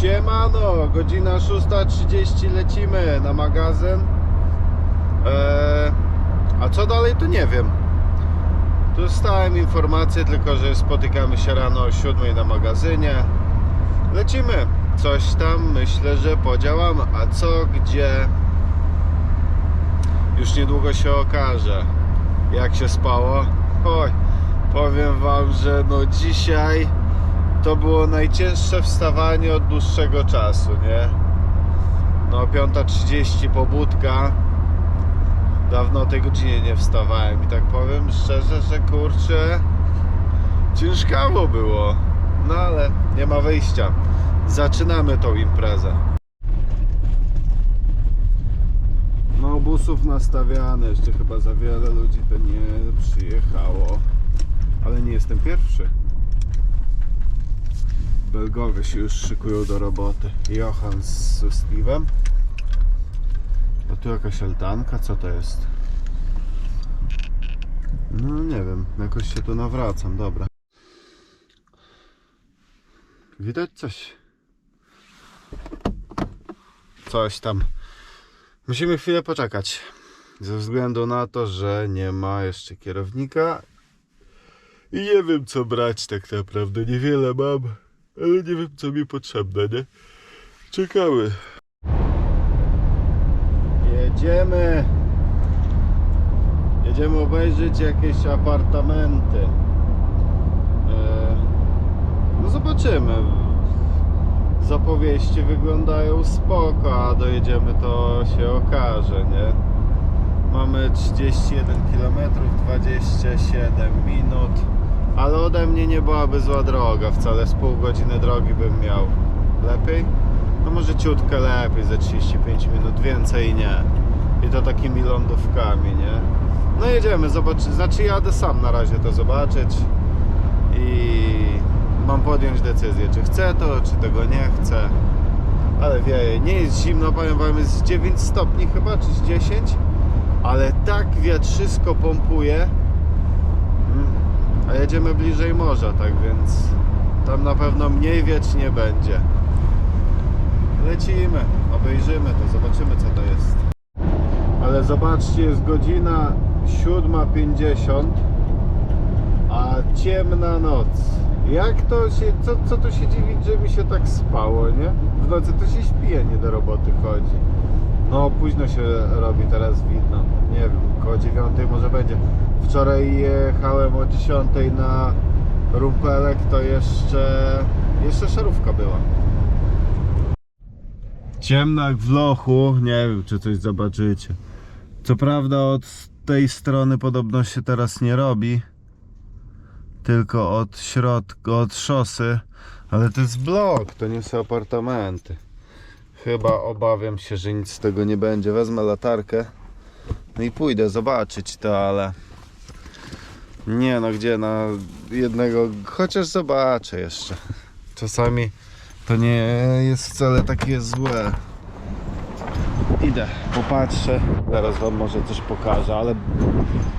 Siemano, godzina 6.30 lecimy na magazyn. Eee, a co dalej to nie wiem. Tu dostałem informację tylko, że spotykamy się rano o 7 na magazynie. Lecimy. Coś tam myślę, że podziałamy. A co, gdzie? Już niedługo się okaże. Jak się spało? Oj, powiem wam, że no dzisiaj to było najcięższe wstawanie od dłuższego czasu, nie? No 5.30 pobudka. Dawno o tej godzinie nie wstawałem i tak powiem szczerze, że kurczę ciężkawo było. No ale nie ma wyjścia. Zaczynamy tą imprezę. No busów nastawiane, jeszcze chyba za wiele ludzi to nie przyjechało. Ale nie jestem pierwszy. Belgowie się już szykują do roboty. Johan z Steve'em. A tu jakaś altanka, co to jest? No nie wiem, jakoś się tu nawracam, dobra. Widać coś. Coś tam. Musimy chwilę poczekać. Ze względu na to, że nie ma jeszcze kierownika. I nie wiem co brać tak naprawdę. Niewiele mam. Ale nie wiem co mi potrzebne, nie? Czekamy. Jedziemy. Jedziemy obejrzeć jakieś apartamenty. E, No zobaczymy. Zapowieści wyglądają spoko, a dojedziemy to się okaże, nie? Mamy 31 km, 27 minut. Ale ode mnie nie byłaby zła droga, wcale z pół godziny drogi bym miał. Lepiej? No może ciutkę lepiej, ze 35 minut, więcej nie. I to takimi lądówkami, nie? No jedziemy, zobaczyć, znaczy jadę sam na razie to zobaczyć i mam podjąć decyzję, czy chcę to, czy tego nie chcę. Ale wieje, nie jest zimno, powiem wam, jest 9 stopni chyba, czy z 10, ale tak wietrzysko pompuje, Mm. a jedziemy bliżej morza, tak więc tam na pewno mniej wiecznie będzie. Lecimy, obejrzymy to, zobaczymy co to jest. Ale zobaczcie, jest godzina 7.50, a ciemna noc. Jak to się, co, co tu się dziwić, że mi się tak spało, nie? W nocy to się śpi, a nie do roboty chodzi. No, późno się robi teraz widno. Nie wiem, koło 9 może będzie. Wczoraj jechałem o 10 na rumpelek, to jeszcze, jeszcze szarówka była. Ciemno jak w lochu, nie wiem czy coś zobaczycie. Co prawda od tej strony podobno się teraz nie robi, tylko od środka, od szosy, ale to jest blok, to nie są apartamenty. Chyba obawiam się, że nic z tego nie będzie. Wezmę latarkę no i pójdę zobaczyć to, ale nie no, gdzie na jednego, chociaż zobaczę jeszcze. Czasami to nie jest wcale takie złe. Idę, popatrzę, zaraz wam może coś pokażę, ale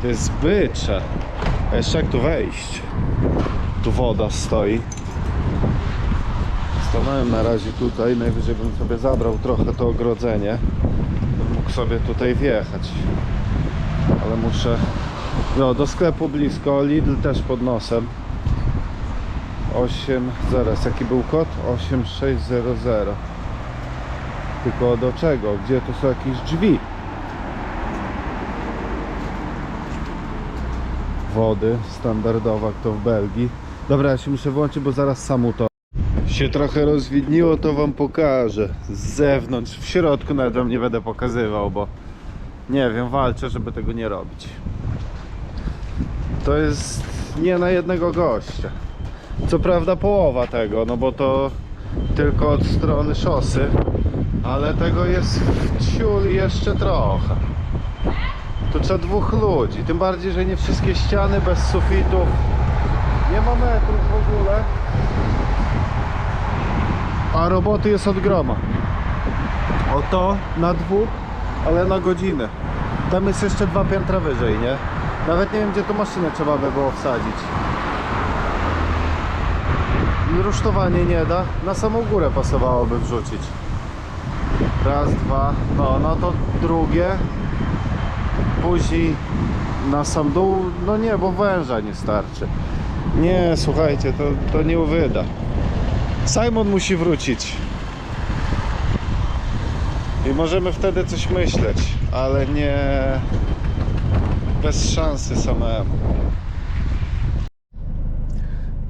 to jest bycze. A jeszcze jak tu wejść? Tu woda stoi. Stanąłem na razie tutaj, najwyżej bym sobie zabrał trochę to ogrodzenie. Bym mógł sobie tutaj wjechać. Ale muszę... No, do sklepu blisko, Lidl też pod nosem. 8, zaraz, jaki był kod? 8600. Tylko do czego? Gdzie tu są jakieś drzwi? Wody, standardowa, jak to w Belgii. Dobra, ja się muszę włączyć, bo zaraz samu to się trochę rozwidniło, to wam pokażę. Z zewnątrz, w środku nawet wam nie będę pokazywał, bo nie wiem, walczę, żeby tego nie robić. To jest nie na jednego gościa. Co prawda połowa tego, no bo to tylko od strony szosy, ale tego jest w ciul jeszcze trochę. To trzeba dwóch ludzi, tym bardziej, że nie wszystkie ściany bez sufitów. Nie ma metrów w ogóle. A roboty jest od groma. Oto na dwóch, ale na godzinę. Tam jest jeszcze dwa piętra wyżej, nie? Nawet nie wiem, gdzie tu maszynę trzeba by było wsadzić. Rusztowanie nie da. Na samą górę pasowałoby wrzucić. Raz, dwa. No, no to drugie. Później na sam dół. No nie, bo węża nie starczy. Nie, słuchajcie, to, to nie wyda. Simon musi wrócić. I możemy wtedy coś myśleć, ale nie bez szansy samemu.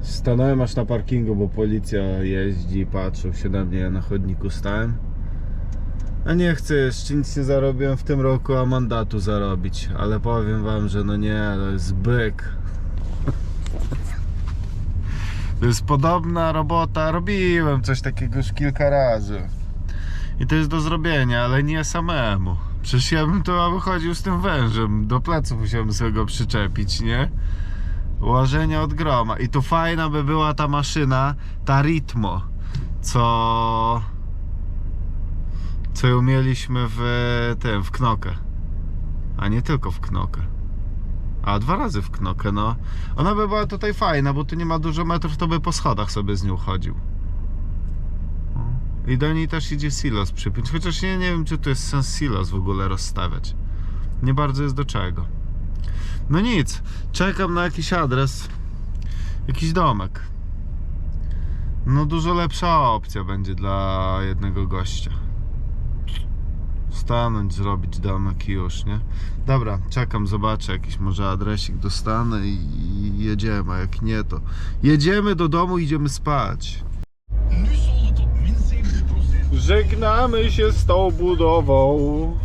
Stanąłem aż na parkingu, bo policja jeździ, patrzył się na mnie, ja na chodniku stałem. A nie chcę jeszcze, nic nie zarobiłem w tym roku, a mandatu zarobić, ale powiem wam, że no nie, to jest byk. To jest podobna robota, robiłem coś takiego już kilka razy. I to jest do zrobienia, ale nie samemu. Przecież ja bym to wychodził z tym wężem. Do pleców musiałbym sobie go przyczepić, nie? Łożenie od groma. I tu fajna by była ta maszyna, ta Ritmo, co... Co ją mieliśmy w tym, w Knokę. A nie tylko w Knokę. A dwa razy w Knokę, no. Ona by była tutaj fajna, bo tu nie ma dużo metrów, to by po schodach sobie z nią chodził. I do niej też idzie silos przypiąć, chociaż nie, nie wiem, czy tu jest sens silos w ogóle rozstawiać. Nie bardzo jest do czego. No nic, czekam na jakiś adres, jakiś domek. No dużo lepsza opcja będzie dla jednego gościa. Stanąć, zrobić domek i już, nie? Dobra, czekam, zobaczę jakiś może adresik dostanę i jedziemy, a jak nie to jedziemy do domu, idziemy spać. Nu solde tot min 70%. Żegnamy się z tą budową.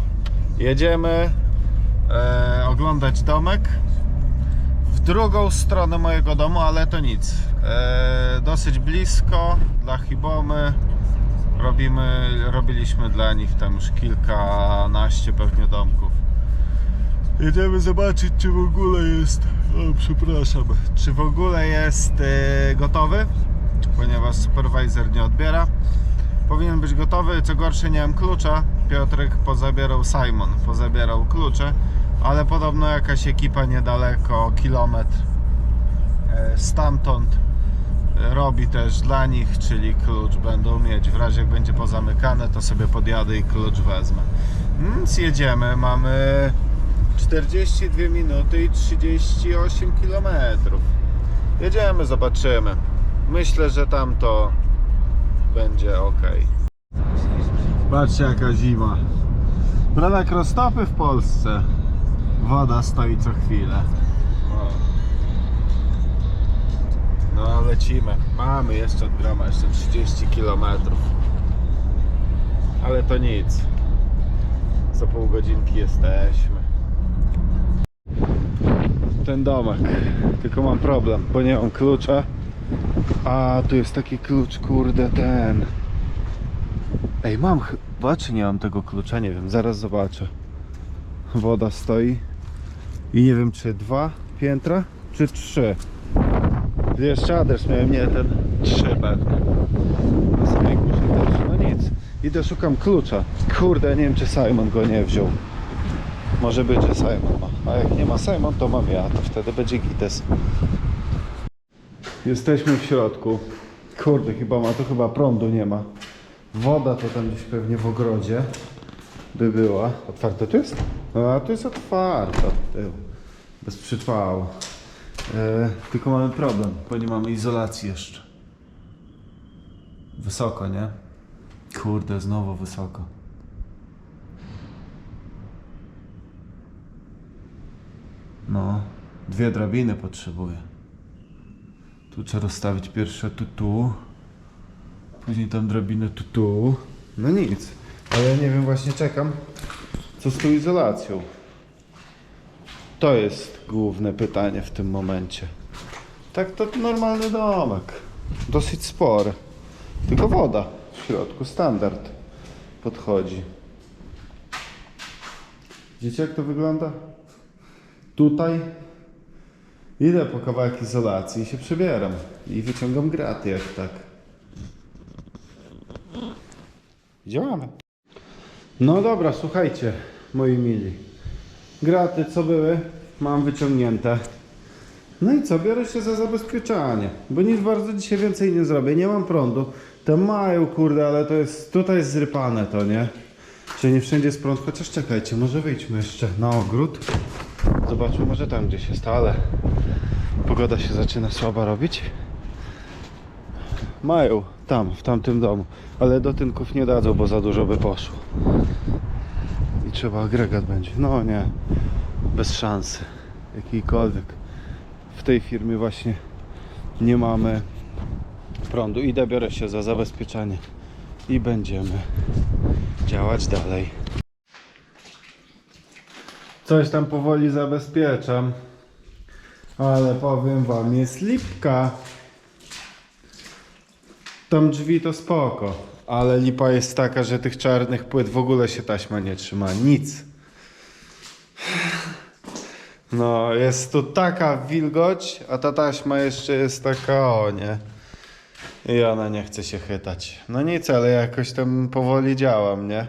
Jedziemy e, oglądać domek w drugą stronę mojego domu, ale to nic. E, dosyć blisko dla Hibomy. Robimy, robiliśmy dla nich tam już kilkanaście pewnie domków. Jedziemy zobaczyć, czy w ogóle jest. O, przepraszam. Czy w ogóle jest e, gotowy? Ponieważ supervisor nie odbiera. Powinien być gotowy. Co gorsze, nie mam klucza. Piotrek pozabierał Simon, pozabierał klucze, ale podobno jakaś ekipa niedaleko, kilometr e, stamtąd robi też dla nich, czyli klucz będą mieć. W razie jak będzie pozamykane, to sobie podjadę i klucz wezmę. Więc jedziemy. Mamy 42 minuty i 38 kilometrów. Jedziemy, zobaczymy. Myślę, że tam to będzie ok. Patrzcie jaka zima. Jak roztopy w Polsce. Woda stoi co chwilę. No lecimy. Mamy jeszcze od groma jeszcze 30 km. Ale to nic. Za pół godzinki jesteśmy. Ten domek. Tylko mam problem, bo nie mam klucza. A tu jest taki klucz, kurde, ten. Ej, mam chyba, czy nie mam tego klucza? Nie wiem, zaraz zobaczę. Woda stoi. I nie wiem, czy dwa piętra, czy trzy. Jeszcze adres miałem, nie ten. Trzy pewnie. Na samej górze też, no nic. Idę, szukam klucza. Kurde, nie wiem, czy Simon go nie wziął. Może być, że Simon ma. A jak nie ma Simon, to mam ja. To wtedy będzie gites. Jesteśmy w środku. Kurde, chyba ma tu chyba prądu nie ma. Woda to tam gdzieś pewnie w ogrodzie by była. Otwarte tu jest? A tu jest otwarta. Tył. Bez przytwału. E, tylko mamy problem, bo nie mamy izolacji jeszcze. Wysoko, nie? Kurde, znowu wysoko. No, dwie drabiny potrzebuję. Tu trzeba rozstawić pierwsze tu tu. Później tam drabinę tu tu. No nic. Ale nie wiem, właśnie czekam. Co z tą izolacją? To jest główne pytanie w tym momencie. Tak to normalny domek. Dosyć spory. Tylko woda w środku, standard podchodzi. Widzicie jak to wygląda? Tutaj Idę po kawałek izolacji i się przebieram. I wyciągam graty jak tak. Działamy. No dobra, słuchajcie, moi mili. Graty, co były, mam wyciągnięte. No i co, biorę się za zabezpieczanie, bo nic bardzo dzisiaj więcej nie zrobię, nie mam prądu. To mają, kurde, ale to jest, tutaj jest zrypane to, nie? Że nie wszędzie jest prąd, chociaż czekajcie, może wyjdźmy jeszcze na ogród. Zobaczmy, może tam gdzieś jest, ale pogoda się zaczyna słaba robić. Mają, tam, w tamtym domu, ale do tynków nie dadzą, bo za dużo by poszło. Trzeba agregat będzie. No nie, bez szansy jakiejkolwiek. W tej firmie właśnie nie mamy prądu. Idę, biorę się za zabezpieczenie i będziemy działać dalej. Coś tam powoli zabezpieczam, ale powiem wam, jest lipka. Tam drzwi to spoko, ale lipa jest taka, że tych czarnych płyt w ogóle się taśma nie trzyma. Nic. No, jest tu taka wilgoć, a ta taśma jeszcze jest taka, o nie. I ona nie chce się chytać. No nic, ale jakoś tam powoli działam, nie?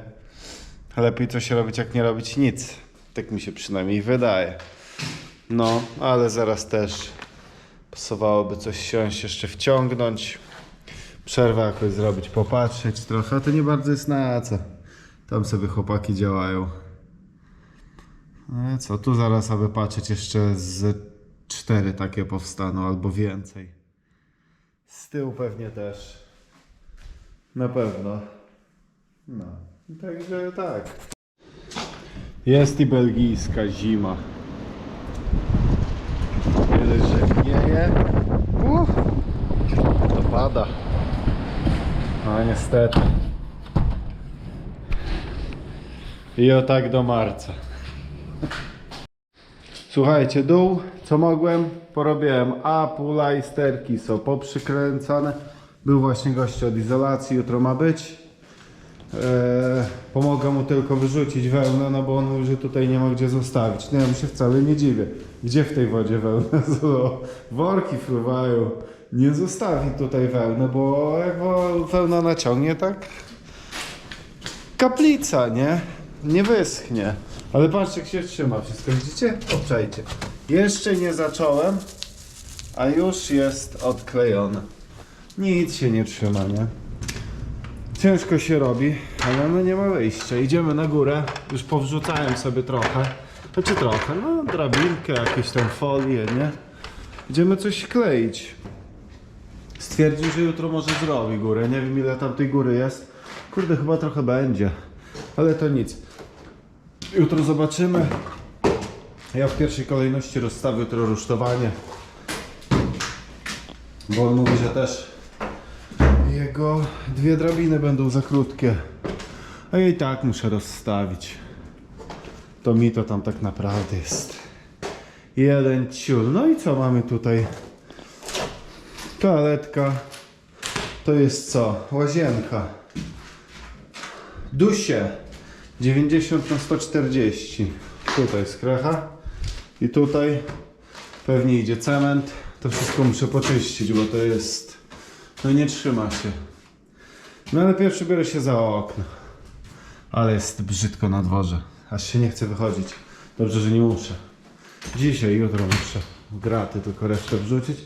Lepiej coś robić, jak nie robić nic. Tak mi się przynajmniej wydaje. No, ale zaraz też pasowałoby coś siąść, jeszcze wciągnąć. Przerwę jakoś zrobić, popatrzeć trochę. A to nie bardzo jest na co. Tam sobie chłopaki działają. No i co, tu zaraz aby patrzeć jeszcze z cztery takie powstaną albo więcej. Z tyłu pewnie też. Na pewno. No. Także tak. Jest i belgijska zima. Dość, że wieje. Uff, to pada. No niestety. I o tak do marca. Słuchajcie, dół, co mogłem, porobiłem. A pula i sterki są poprzykręcane. Był właśnie gość od izolacji, jutro ma być. Eee, pomogę mu tylko wyrzucić wełnę, no bo on mówi, że tutaj nie ma gdzie zostawić. No ja mu się wcale nie dziwię. Gdzie w tej wodzie wełnę? Zło- Worki fruwają. Nie zostawi tutaj wełnę, bo jak wełna naciągnie, tak kaplica, nie? Nie wyschnie. Ale patrzcie, jak się trzyma wszystko. Widzicie? Obczajcie. Jeszcze nie zacząłem, a już jest odklejone. Nic się nie trzyma, nie? Ciężko się robi, ale no nie ma wyjścia. Idziemy na górę. Już powrzucałem sobie trochę. Znaczy trochę, no drabinkę, jakieś tam folie, nie? Idziemy coś kleić. Stwierdził, że jutro może zrobi górę. Nie wiem ile tam tej góry jest. Kurde, chyba trochę będzie. Ale to nic. Jutro zobaczymy. Ja w pierwszej kolejności rozstawię jutro rusztowanie. Bo on mówi, że też jego dwie drabiny będą za krótkie. A ja i tak muszę rozstawić. To mi to tam tak naprawdę jest. Jeden ciul. No i co mamy tutaj? Toaletka. To jest co? Łazienka. Dusie. 90 na 140. Tutaj skrecha. I tutaj pewnie idzie cement. To wszystko muszę poczyścić, bo to jest... No nie trzyma się. No ale pierwszy biorę się za okno. Ale jest brzydko na dworze. Aż się nie chce wychodzić. Dobrze, że nie muszę. Dzisiaj, jutro muszę graty tylko resztę wrzucić.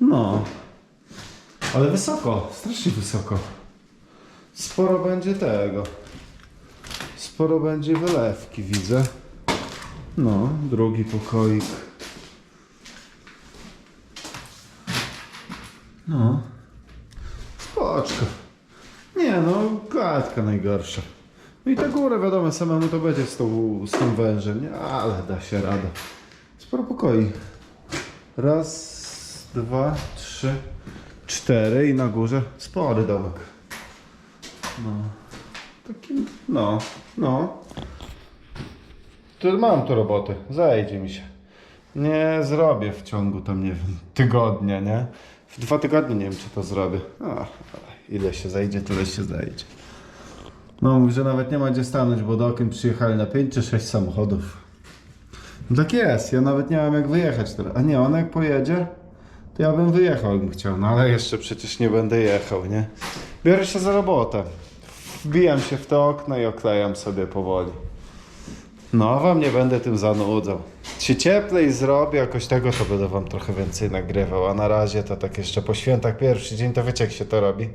No. Ale wysoko, strasznie wysoko. Sporo będzie tego. Sporo będzie wylewki, widzę. No, drugi pokoik. No. Spoczko. Nie no, klatka najgorsza. No i ta góra, wiadomo, samemu to będzie z, tą, z tym wężem, nie? Ale da się rada. Sporo pokoi. Raz, dwa, trzy, cztery i na górze spory domek. No. Taki, no, no. Tu mam tu roboty, zajdzie mi się. Nie zrobię w ciągu tam, nie wiem, tygodnia, nie? W dwa tygodnie nie wiem, czy to zrobię. A, ile się zajdzie, tyle się zajdzie. No, mówi, że nawet nie ma gdzie stanąć, bo do okien przyjechali na 5 czy 6 samochodów. No tak jest, ja nawet nie mam jak wyjechać teraz. A nie, on jak pojedzie, to ja bym wyjechał, jakbym chciał. No ale jeszcze przecież nie będę jechał, nie? Biorę się za robotę. Wbijam się w to okno i oklejam sobie powoli. No, wam nie będę tym zanudzał. Się cieplej zrobi, jakoś tego, to będę wam trochę więcej nagrywał, a na razie to tak jeszcze po świętach pierwszy dzień, to wiecie jak się to robi.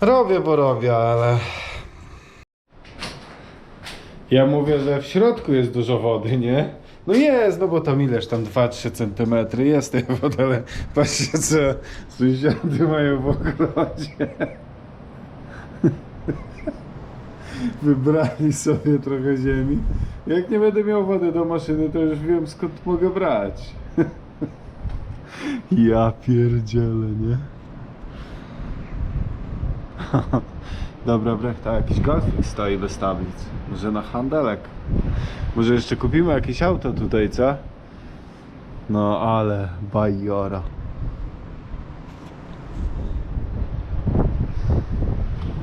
Robię, bo robię, ale... Ja mówię, że w środku jest dużo wody, nie? No jest, no bo tam ileż tam 2-3 centymetry jest tej wody, ale patrzcie co sąsiady mają w ogrodzie. Wybrali sobie trochę ziemi. Jak nie będę miał wody do maszyny, to już wiem skąd mogę brać. Ja pierdzielę, nie? Dobra, brechta, jakiś golfik stoi bez tablic. Może na handelek. Może jeszcze kupimy jakieś auto tutaj, co? No ale bajora.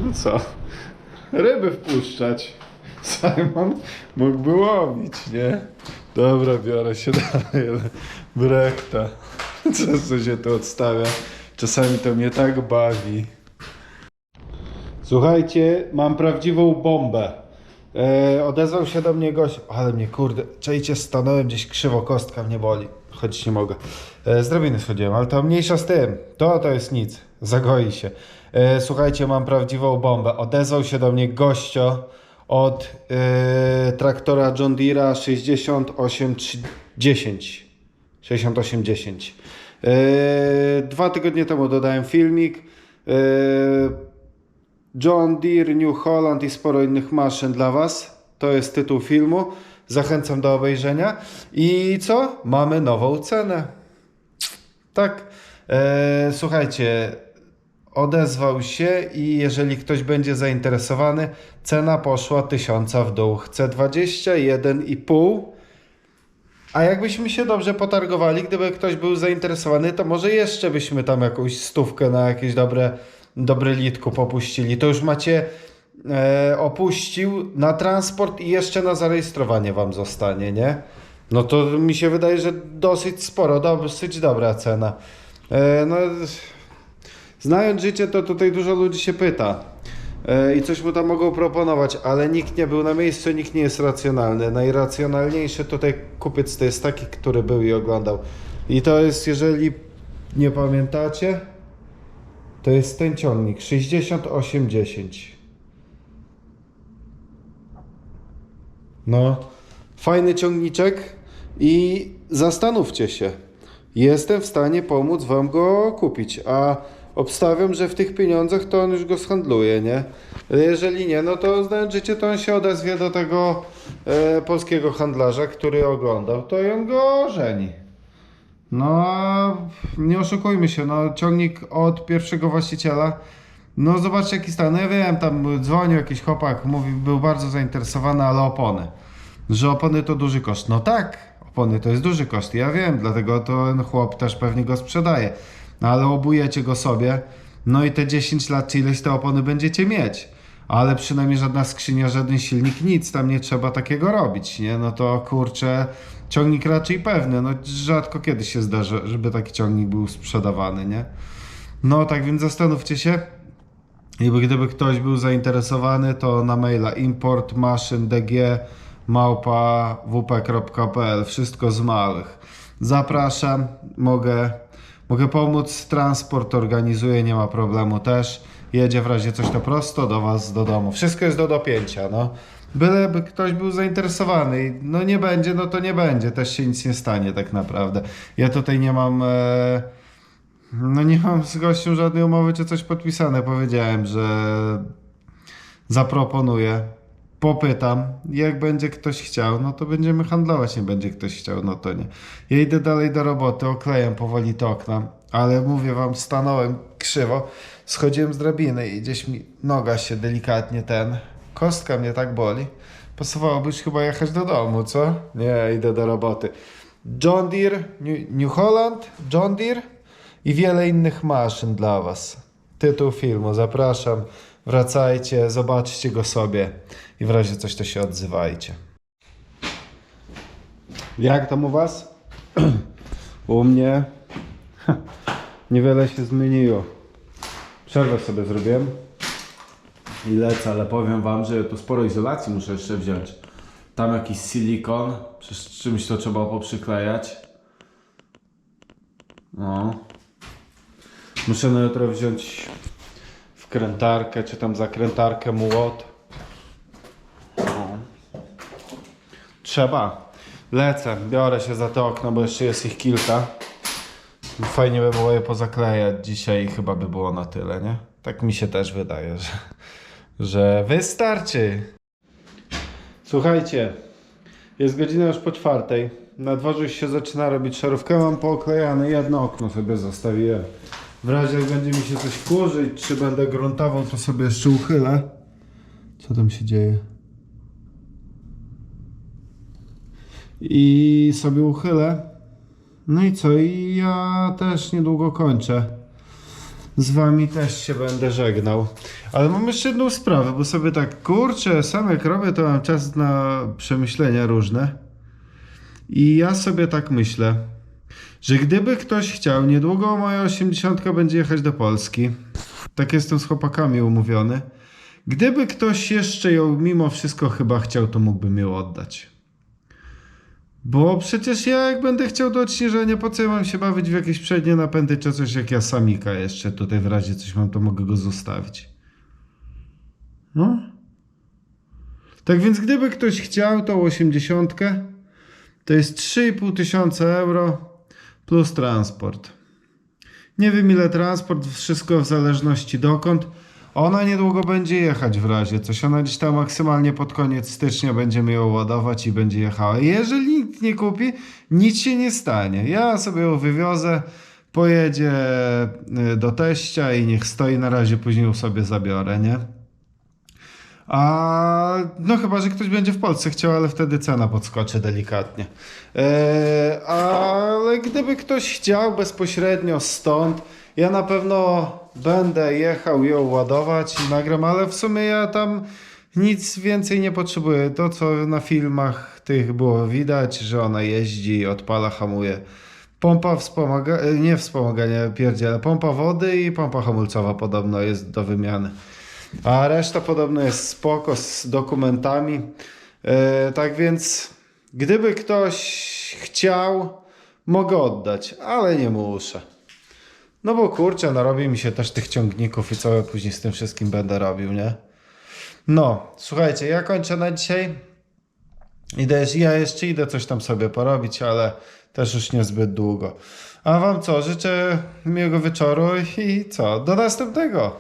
No co? Ryby wpuszczać. Simon mógłby łowić, nie? Dobra, biorę się dalej, ale brechta. Co, się tu odstawia? Czasami to mnie tak bawi. Słuchajcie, mam prawdziwą bombę. E, odezwał się do mnie gość, ale mnie kurde, czajcie, stanąłem gdzieś krzywo, kostka mnie boli, chodzić nie mogę. Drabiny schodziłem, ale to mniejsza z tym, to to jest nic, zagoi się. E, słuchajcie, mam prawdziwą bombę. Odezwał się do mnie gościo od traktora John Deere'a 6810. 6810. E, dwa tygodnie temu dodałem filmik. John Deere, New Holland i sporo innych maszyn dla Was. To jest tytuł filmu. Zachęcam do obejrzenia. I co? Mamy nową cenę. Tak. E, słuchajcie, odezwał się i jeżeli ktoś będzie zainteresowany, cena poszła tysiąca w dół. Chcę 21,5. A jakbyśmy się dobrze potargowali, gdyby ktoś był zainteresowany, to może jeszcze byśmy tam jakąś stówkę na jakieś dobre, dobre litku popuścili. To już macie e, opuścił na transport i jeszcze na zarejestrowanie wam zostanie, nie? No to mi się wydaje, że dosyć sporo, dosyć dobra cena. E, no, znając życie, to tutaj dużo ludzi się pyta. E, I coś mu tam mogą proponować, ale nikt nie był na miejscu, nikt nie jest racjonalny. Najracjonalniejszy tutaj kupiec to jest taki, który był i oglądał. I to jest, jeżeli nie pamiętacie, to jest ten ciągnik 6810. No, fajny ciągniczek i zastanówcie się. Jestem w stanie pomóc Wam go kupić, a obstawiam, że w tych pieniądzach to on już go shandluje, nie? Jeżeli nie, no to znając życie, to on się odezwie do tego e, polskiego handlarza, który oglądał, to on go żeni. No, nie oszukujmy się, no ciągnik od pierwszego właściciela. No zobaczcie jaki stan. No ja wiem, tam dzwonił jakiś chłopak, mówił, był bardzo zainteresowany, ale opony. Że opony to duży koszt. No tak, opony to jest duży koszt, ja wiem, dlatego to ten chłop też pewnie go sprzedaje. No ale obujecie go sobie, no i te 10 lat czy ileś te opony będziecie mieć. Ale przynajmniej żadna skrzynia, żaden silnik, nic tam nie trzeba takiego robić, nie? No to kurczę, ciągnik raczej pewny. No rzadko kiedy się zdarza, żeby taki ciągnik był sprzedawany, nie? No tak więc zastanówcie się. I gdyby ktoś był zainteresowany, to na maila import maszyn dg małpa wp.pl wszystko z małych. Zapraszam, mogę, mogę pomóc, transport organizuję, nie ma problemu też. Jedzie w razie coś to prosto do Was do domu. Wszystko jest do dopięcia, no. Byleby ktoś był zainteresowany, i no nie będzie, no to nie będzie, też się nic nie stanie tak naprawdę. Ja tutaj nie mam... E... No nie mam z gościem żadnej umowy czy coś podpisane. Powiedziałem, że zaproponuję, popytam. Jak będzie ktoś chciał, no to będziemy handlować. Nie będzie ktoś chciał, no to nie. Ja idę dalej do roboty, oklejam powoli te okna, ale mówię wam, stanąłem krzywo, schodziłem z drabiny i gdzieś mi noga się delikatnie ten, kostka mnie tak boli. Pasowałoby już chyba jechać do domu, co? Nie, idę do roboty. John Deere, New Holland, John Deere i wiele innych maszyn dla Was. Tytuł filmu, zapraszam. Wracajcie, zobaczcie go sobie i w razie coś to się odzywajcie. Jak tam u Was? u mnie niewiele się zmieniło. Przerwę sobie zrobiłem i lecę, ale powiem Wam, że tu sporo izolacji muszę jeszcze wziąć. Tam jakiś silikon, przecież czymś to trzeba poprzyklejać. No. Muszę na jutro wziąć wkrętarkę, czy tam zakrętarkę, młot. Trzeba. Lecę, biorę się za to okno, bo jeszcze jest ich kilka. Fajnie by było je pozaklejać dzisiaj chyba by było na tyle, nie? Tak mi się też wydaje, że, że wystarczy. Słuchajcie, jest godzina już po czwartej. Na dworze już się zaczyna robić szarówkę. Mam pooklejane jedno okno sobie zostawiłem. W razie jak będzie mi się coś kurzyć, czy będę gruntował, to sobie jeszcze uchylę. Co tam się dzieje? I sobie uchylę. No i co? I ja też niedługo kończę. Z wami też się będę żegnał. Ale mam jeszcze jedną sprawę, bo sobie tak kurczę, sam jak robię, to mam czas na przemyślenia różne. I ja sobie tak myślę, że gdyby ktoś chciał, niedługo moja 80 będzie jechać do Polski. Tak jestem z chłopakami umówiony. Gdyby ktoś jeszcze ją mimo wszystko chyba chciał, to mógłbym ją oddać. Bo przecież ja jak będę chciał do odśnieżenia, po co ja mam się bawić w jakieś przednie napędy czy coś, jak ja samika jeszcze tutaj w razie coś mam, to mogę go zostawić. No. Tak więc gdyby ktoś chciał tą 80, to jest 3,5 tysiąca euro plus transport. Nie wiem ile transport, wszystko w zależności dokąd. Ona niedługo będzie jechać w razie coś. Ona gdzieś tam maksymalnie pod koniec stycznia będziemy ją ładować i będzie jechała. Jeżeli nikt nie kupi, nic się nie stanie. Ja sobie ją wywiozę, pojedzie y, do teścia i niech stoi na razie, później ją sobie zabiorę, nie? A no chyba, że ktoś będzie w Polsce chciał, ale wtedy cena podskoczy delikatnie. E, ale gdyby ktoś chciał bezpośrednio stąd, ja na pewno będę jechał ją ładować i nagram, ale w sumie ja tam nic więcej nie potrzebuję. To co na filmach tych było widać, że ona jeździ, odpala, hamuje. Pompa wspomaga, e, nie wspomagania, pierdziele, pompa wody i pompa hamulcowa podobno jest do wymiany. A reszta podobno jest spoko z dokumentami. E, tak więc, gdyby ktoś chciał, mogę oddać, ale nie muszę. No bo kurczę, narobi mi się też tych ciągników i co ja później z tym wszystkim będę robił, nie? No, słuchajcie, ja kończę na dzisiaj. Idę, ja jeszcze idę coś tam sobie porobić, ale też już niezbyt długo. A wam co? Życzę miłego wieczoru i co? Do następnego!